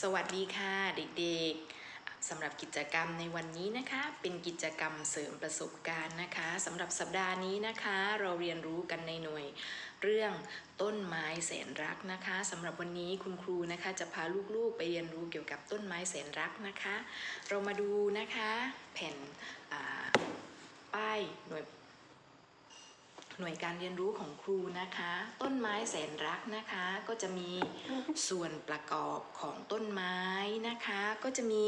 สวัสดีค่ะเด็กๆสำหรับกิจกรรมในวันนี้นะคะ เป็นกิจกรรมเสริมประสบการณ์นะคะสำหรับสัปดาห์นี้นะคะ เราเรียนรู้กันในหน่วยเรื่องต้นไม้แสนรักนะคะสำหรับวันนี้คุณครูนะคะ จะพาลูกๆไปเรียนรู้เกี่ยวกับต้นไม้แสนรักนะคะ เรามาดูนะคะ แผ่นป้ายหน่วย หน่วยการเรียนรู้ของครูนะคะ ต้นไม้แสนรักนะคะ ก็จะมีส่วนประกอบของต้นไม้นะคะ ก็จะมี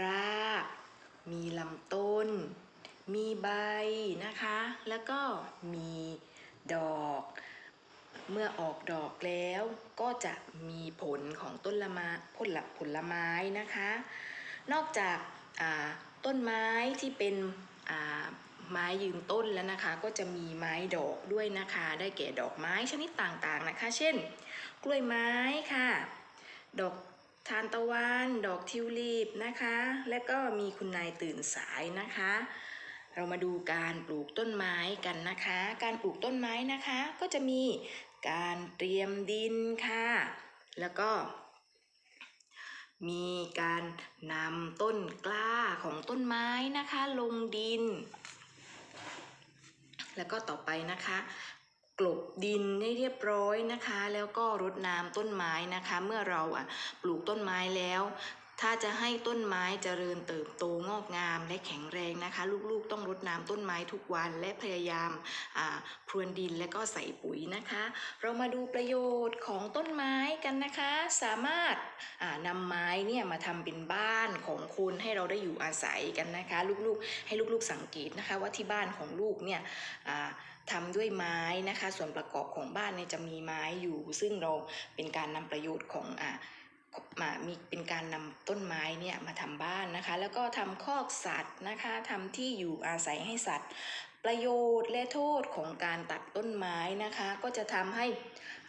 ราก มีลำต้น มีใบนะคะ แล้วก็มีดอก เมื่อออกดอกแล้วก็จะมีผลของต้นละม้ผลผลไม้นะคะ นอกจากต้นไม้ที่เป็น ไม้ยืนต้นแล้วนะคะ ก็จะมีไม้ดอกด้วยนะคะ ได้แก่ดอกไม้ชนิดต่างๆนะคะ เช่น กล้วยไม้ค่ะ ดอกทานตะวัน ดอกทิวลิปนะคะ และก็มีคุณนายตื่นสายนะคะ เรามาดูการปลูกต้นไม้กันนะคะ การปลูกต้นไม้นะคะ ก็จะมีการเตรียมดินค่ะ แล้วก็มีการนำต้นกล้าของต้นไม้นะคะ ลงดิน แล้วก็ต่อไปนะคะกลบดินให้เรียบร้อยนะคะ แล้วก็รดน้ำต้นไม้นะคะ เมื่อเราอะปลูกต้นไม้แล้ว ถ้าจะให้ต้นไม้เจริญเติบโตงอกงามและแข็งแรงนะคะ ลูกๆ ต้องรดน้ำต้นไม้ทุกวันและพยายามาพรวนดินและก็ใส่ปุ๋ยนะคะ เรามาดูประโยชน์ของต้นไม้กันนะคะ สามารถนำไม้เนี่ยมาทำเป็นบ้านของคนให้เราได้อยู่อาศัยกันนะคะ ลูกๆ ให้ลูกๆสังเกตนะคะว่าที่บ้านของลูกเนี่ยทำด้วยไม้นะคะ ส่วนประกอบของบ้านเนี่ยจะมีไม้อยู่ ซึ่งเราเป็นการนำประโยชน์ของอ่า มามีเป็นการนำต้นไม้เนี่ยมาทำบ้านนะคะ แล้วก็ทำคอกสัตว์นะคะทำที่อยู่อาศัยให้สัตว์ ประโยชน์และโทษของการตัดต้นไม้นะคะ ก็จะทำให้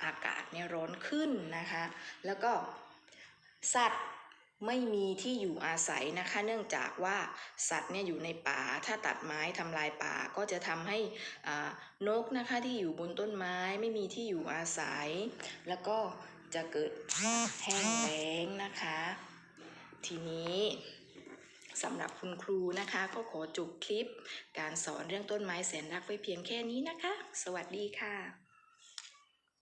อากาศเนี่ยร้อนขึ้นนะคะ แล้วก็สัตว์ไม่มีที่อยู่อาศัยนะคะ เนื่องจากว่าสัตว์เนี่ยอยู่ในป่า ถ้าตัดไม้ทำลายป่าก็จะทำให้อ่านกนะคะที่อยู่บนต้นไม้ไม่มีที่อยู่อาศัย แล้วก็ จะเกิดแห้งแล้งนะคะ ทีนี้สำหรับคุณครูนะคะ ก็ขอจบคลิป การสอนเรื่องต้นไม้แสนรักไว้เพียงแค่นี้นะคะ สวัสดีค่ะ